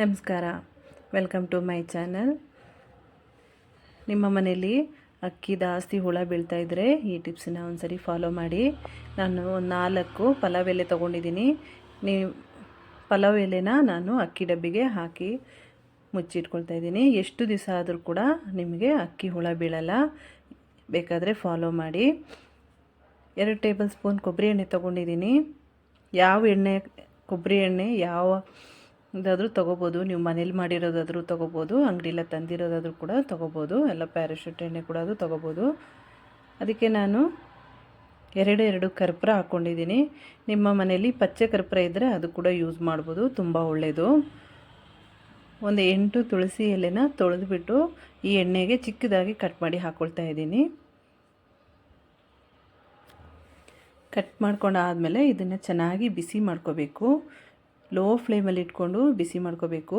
ನಮಸ್ಕಾರ. Welcome to my channel ನಿಮ್ಮ ಮನೆಯಲ್ಲಿ ಅಕ್ಕಿ ಜಾಸ್ತಿ ಹುಳ ಬೀಳ್ತಾ ಇದ್ದರೆ ಈ ಟಿಪ್ಸನ್ನ ಒಂದ್ಸರಿ ಫಾಲೋ ಮಾಡಿ. ನಾನು ಒಂದು ನಾಲ್ಕು ಪಲಾವ್ ಎಲೆ ತೊಗೊಂಡಿದ್ದೀನಿ. ನೀವು ಪಲಾವ್ ಎಲೆನ ನಾನು ಅಕ್ಕಿ ಡಬ್ಬಿಗೆ ಹಾಕಿ ಮುಚ್ಚಿಟ್ಕೊಳ್ತಾ ಇದ್ದೀನಿ. ಎಷ್ಟು ದಿವಸ ಆದರೂ ಕೂಡ ನಿಮಗೆ ಅಕ್ಕಿ ಹುಳ ಬೀಳಲ್ಲ. ಬೇಕಾದರೆ ಫಾಲೋ ಮಾಡಿ. ಎರಡು ಟೇಬಲ್ ಸ್ಪೂನ್ ಕೊಬ್ಬರಿ ಎಣ್ಣೆ ತೊಗೊಂಡಿದ್ದೀನಿ. ಯಾವ ಎಣ್ಣೆ, ಕೊಬ್ಬರಿ ಎಣ್ಣೆ, ಯಾವ ಇದಾದರೂ ತೊಗೋಬೋದು. ನೀವು ಮನೇಲಿ ಮಾಡಿರೋದಾದರೂ ತೊಗೋಬೋದು. ಅಂಗಡಿಲ್ಲ ತಂದಿರೋದಾದರೂ ಕೂಡ ತೊಗೋಬೋದು. ಎಲ್ಲ ಪ್ಯಾರಾಶೂಟ್ ಎಣ್ಣೆ ಕೂಡ ಅದು ತೊಗೋಬೋದು. ಅದಕ್ಕೆ ನಾನು ಎರಡು ಎರಡು ಕರ್ಪೂರ ಹಾಕ್ಕೊಂಡಿದ್ದೀನಿ ನಿಮ್ಮ ಮನೇಲಿ ಪಚ್ಚೆ ಕರ್ಪೂರ ಇದ್ದರೆ ಅದು ಕೂಡ ಯೂಸ್ ಮಾಡ್ಬೋದು. ತುಂಬ ಒಳ್ಳೆಯದು ಒಂದು ಎಂಟು ತುಳಸಿ ಎಲೆನ ತೊಳೆದುಬಿಟ್ಟು ಈ ಎಣ್ಣೆಗೆ ಚಿಕ್ಕದಾಗಿ ಕಟ್ ಮಾಡಿ ಹಾಕ್ಕೊಳ್ತಾ ಇದ್ದೀನಿ. ಕಟ್ ಮಾಡ್ಕೊಂಡಾದಮೇಲೆ ಇದನ್ನು ಚೆನ್ನಾಗಿ ಬಿಸಿ ಮಾಡ್ಕೋಬೇಕು. ಲೋ ಫ್ಲೇಮಲ್ಲಿ ಇಟ್ಕೊಂಡು ಬಿಸಿ ಮಾಡ್ಕೋಬೇಕು.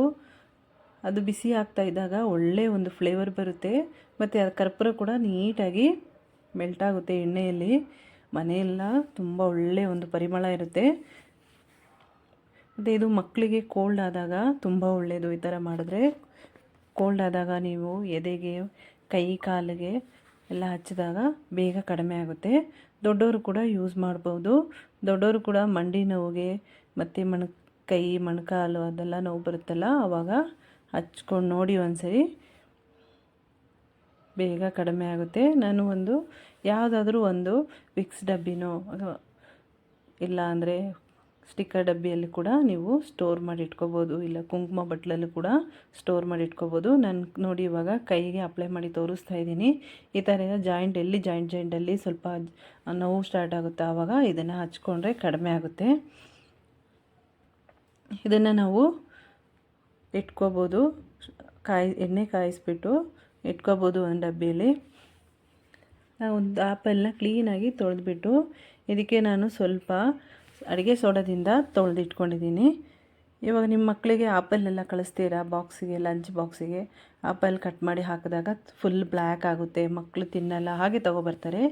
ಅದು ಬಿಸಿ ಆಗ್ತಾ ಇದ್ದಾಗ ಒಳ್ಳೆಯ ಒಂದು ಫ್ಲೇವರ್ ಬರುತ್ತೆ. ಮತ್ತು ಅದು ಕರ್ಪೂರ ಕೂಡ ನೀಟಾಗಿ ಮೆಲ್ಟ್ ಆಗುತ್ತೆ ಎಣ್ಣೆಯಲ್ಲಿ. ಮನೆಯೆಲ್ಲ ತುಂಬ ಒಳ್ಳೆಯ ಒಂದು ಪರಿಮಳ ಇರುತ್ತೆ. ಮತ್ತು ಇದು ಮಕ್ಕಳಿಗೆ ಕೋಲ್ಡ್ ಆದಾಗ ತುಂಬ ಒಳ್ಳೆಯದು ಈ ಥರ ಮಾಡಿದ್ರೆ. ಕೋಲ್ಡ್ ಆದಾಗ ನೀವು ಎದೆಗೆ, ಕೈ, ಕಾಲಿಗೆ ಎಲ್ಲ ಹಚ್ಚಿದಾಗ ಬೇಗ ಕಡಿಮೆ ಆಗುತ್ತೆ. ದೊಡ್ಡವರು ಕೂಡ ಯೂಸ್ ಮಾಡ್ಬೋದು. ದೊಡ್ಡವರು ಕೂಡ ಮಂಡಿ ನೋವಿಗೆ, ಮತ್ತು ಮಣ್ ಕೈ, ಮೊಣಕಾಲು ಅದೆಲ್ಲ ನೋವು ಬರುತ್ತಲ್ಲ ಆವಾಗ ಹಚ್ಕೊಂಡು ನೋಡಿ ಒಂದ್ಸರಿ. ಬೇಗ ಕಡಿಮೆ ಆಗುತ್ತೆ. ನಾನು ಒಂದು, ಯಾವುದಾದ್ರೂ ಒಂದು ವಿಕ್ಸ್ ಡಬ್ಬಿನೋ ಅಥವಾ ಇಲ್ಲ ಅಂದರೆ ಸ್ಟಿಕ್ಕರ್ ಡಬ್ಬಿಯಲ್ಲಿ ಕೂಡ ನೀವು ಸ್ಟೋರ್ ಮಾಡಿ ಇಟ್ಕೋಬೋದು ಇಲ್ಲ ಕುಂಕುಮ ಬಟ್ಲಲ್ಲೂ ಕೂಡ ಸ್ಟೋರ್ ಮಾಡಿ ಇಟ್ಕೋಬೋದು ನಾನು ನೋಡಿ ಇವಾಗ ಕೈಗೆ ಅಪ್ಲೈ ಮಾಡಿ ತೋರಿಸ್ತಾ ಇದ್ದೀನಿ. ಈ ಥರ ಜಾಯಿಂಟ್ ಎಲ್ಲಿ, ಜಾಯಿಂಟ್ ಜಾಯಿಂಟಲ್ಲಿ ಸ್ವಲ್ಪ ನೋವು ಸ್ಟಾರ್ಟ್ ಆಗುತ್ತೆ ಆವಾಗ ಇದನ್ನು ಹಚ್ಕೊಂಡ್ರೆ ಕಡಿಮೆ ಆಗುತ್ತೆ. ಇದನ್ನು ನಾವು ಇಟ್ಕೋಬೋದು. ಕಾಯಿ, ಎಣ್ಣೆ ಕಾಯಿಸ್ಬಿಟ್ಟು ಇಟ್ಕೋಬೋದು ಒಂದು ಡಬ್ಬಿಯಲ್ಲಿ. ನಾವು ಒಂದು ಆಪಲ್ನ ಕ್ಲೀನಾಗಿ ತೊಳೆದ್ಬಿಟ್ಟು ಇದಕ್ಕೆ ನಾನು ಸ್ವಲ್ಪ ಅಡುಗೆ ಸೋಡದಿಂದ ತೊಳೆದಿಟ್ಕೊಂಡಿದ್ದೀನಿ. ಇವಾಗ ನಿಮ್ಮ ಮಕ್ಕಳಿಗೆ ಆಪಲ್ನೆಲ್ಲ ಕಳಿಸ್ತೀರಾ? ಬಾಕ್ಸಿಗೆ ಲಂಚ್ ಬಾಕ್ಸಿಗೆ ಆಪಲ್ ಕಟ್ ಮಾಡಿ ಹಾಕಿದಾಗ ಫುಲ್ ಬ್ಲ್ಯಾಕ್ ಆಗುತ್ತೆ ಮಕ್ಕಳು ತಿನ್ನಲ್ಲ, ಹಾಗೆ ತೊಗೊಬರ್ತಾರೆ.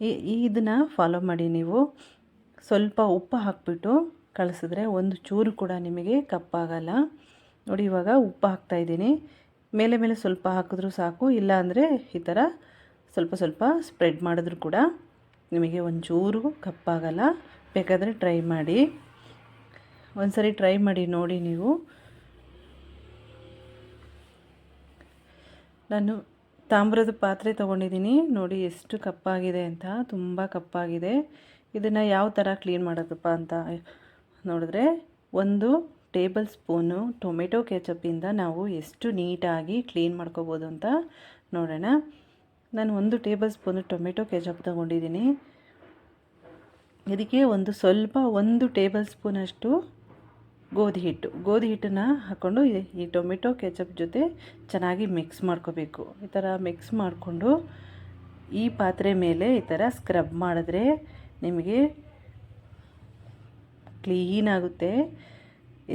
ಈ ಇದನ್ನು ಫಾಲೋ ಮಾಡಿ ನೀವು. ಸ್ವಲ್ಪ ಉಪ್ಪು ಹಾಕಿಬಿಟ್ಟು ಕಳಿಸಿದ್ರೆ ಒಂದು ಚೂರು ಕೂಡ ನಿಮಗೆ ಕಪ್ಪಾಗಲ್ಲ. ನೋಡಿ, ಇವಾಗ ಉಪ್ಪು ಹಾಕ್ತಾಯಿದ್ದೀನಿ ಮೇಲೆ ಮೇಲೆ ಸ್ವಲ್ಪ ಹಾಕಿದ್ರೂ ಸಾಕು. ಇಲ್ಲ ಅಂದರೆ ಈ ಥರ ಸ್ವಲ್ಪ ಸ್ವಲ್ಪ ಸ್ಪ್ರೆಡ್ ಮಾಡಿದ್ರು ಕೂಡ ನಿಮಗೆ ಒಂಚೂರು ಕಪ್ಪಾಗಲ್ಲ. ಬೇಕಾದರೆ ಟ್ರೈ ಮಾಡಿ. ಒಂದು ಸರಿ ಟ್ರೈ ಮಾಡಿ ನೋಡಿ ನೀವು. ನಾನು ತಾಮ್ರದ ಪಾತ್ರೆ ತೊಗೊಂಡಿದ್ದೀನಿ. ನೋಡಿ, ಎಷ್ಟು ಕಪ್ಪಾಗಿದೆ ಅಂತ. ತುಂಬ ಕಪ್ಪಾಗಿದೆ. ಇದನ್ನು ಯಾವ ಥರ ಕ್ಲೀನ್ ಮಾಡೋದಪ್ಪ ಅಂತ ನೋಡಿದ್ರೆ ಒಂದು ಟೇಬಲ್ ಸ್ಪೂನು ಟೊಮೆಟೊ ಕೆಚಪ್ಪಿಂದ ನಾವು ಎಷ್ಟು ನೀಟಾಗಿ ಕ್ಲೀನ್ ಮಾಡ್ಕೋಬೋದು ಅಂತ ನೋಡೋಣ. ನಾನು ಒಂದು ಟೇಬಲ್ ಸ್ಪೂನು ಟೊಮೆಟೊ ಕೆಚಪ್ ತೊಗೊಂಡಿದ್ದೀನಿ. ಇದಕ್ಕೆ ಒಂದು ಸ್ವಲ್ಪ ಒಂದು ಟೇಬಲ್ ಸ್ಪೂನಷ್ಟು ಗೋಧಿ ಹಿಟ್ಟು. ಗೋಧಿ ಹಿಟ್ಟನ್ನು ಹಾಕ್ಕೊಂಡು ಈ ಟೊಮೆಟೊ ಕೆಚಪ್ ಜೊತೆ ಚೆನ್ನಾಗಿ ಮಿಕ್ಸ್ ಮಾಡ್ಕೋಬೇಕು. ಈ ಥರ ಮಿಕ್ಸ್ ಮಾಡಿಕೊಂಡು ಈ ಪಾತ್ರೆ ಮೇಲೆ ಈ ಥರ ಸ್ಕ್ರಬ್ ಮಾಡಿದ್ರೆ ನಿಮಗೆ ಕ್ಲೀನ್ ಆಗುತ್ತೆ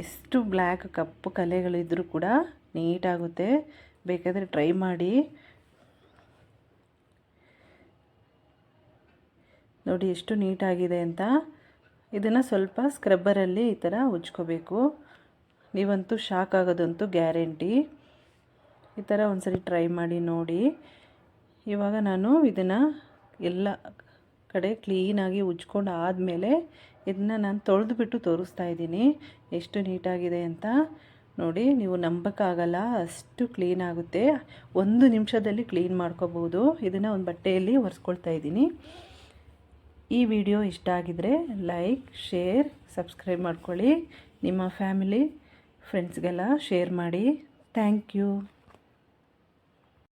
ಎಷ್ಟು ಬ್ಲ್ಯಾಕ್ ಕಪ್ಪು ಕಲೆಗಳಿದ್ದರೂ ಕೂಡ ನೀಟಾಗುತ್ತೆ. ಬೇಕಾದರೆ ಟ್ರೈ ಮಾಡಿ. ನೋಡಿ ಎಷ್ಟು ನೀಟಾಗಿದೆ ಅಂತ. ಇದನ್ನು ಸ್ವಲ್ಪ ಸ್ಕ್ರಬ್ಬರಲ್ಲಿ ಈ ಥರ ಉಜ್ಕೋಬೇಕು. ನೀವಂತೂ ಶಾಕ್ ಆಗೋದಂತೂ ಗ್ಯಾರಂಟಿ. ಈ ಥರ ಒಂದ್ಸರಿ ಟ್ರೈ ಮಾಡಿ ನೋಡಿ. ಇವಾಗ ನಾನು ಇದನ್ನು ಎಲ್ಲ ಕಡೆ ಕ್ಲೀನಾಗಿ ಉಜ್ಕೊಂಡು ಆದಮೇಲೆ ಇದನ್ನ ನಾನು ತೊಳೆದುಬಿಟ್ಟು ತೋರಿಸ್ತಾ ಇದ್ದೀನಿ. ಎಷ್ಟು ನೀಟಾಗಿದೆ ಅಂತ. ನೋಡಿ, ನೀವು ನಂಬಕ್ಕಾಗಲ್ಲ, ಅಷ್ಟು ಕ್ಲೀನ್ ಆಗುತ್ತೆ. ಒಂದು ನಿಮಿಷದಲ್ಲಿ ಕ್ಲೀನ್ ಮಾಡ್ಕೋಬೋದು. ಇದನ್ನು ಒಂದು ಬಟ್ಟೆಯಲ್ಲಿ ಒರೆಸ್ಕೊಳ್ತಾ ಇದ್ದೀನಿ. ಈ ವಿಡಿಯೋ ಇಷ್ಟ ಆಗಿದರೆ ಲೈಕ್ ಶೇರ್ ಸಬ್ಸ್ಕ್ರೈಬ್ ಮಾಡ್ಕೊಳ್ಳಿ. ನಿಮ್ಮ ಫ್ಯಾಮಿಲಿ ಫ್ರೆಂಡ್ಸ್ಗೆಲ್ಲ ಶೇರ್ ಮಾಡಿ. Thank you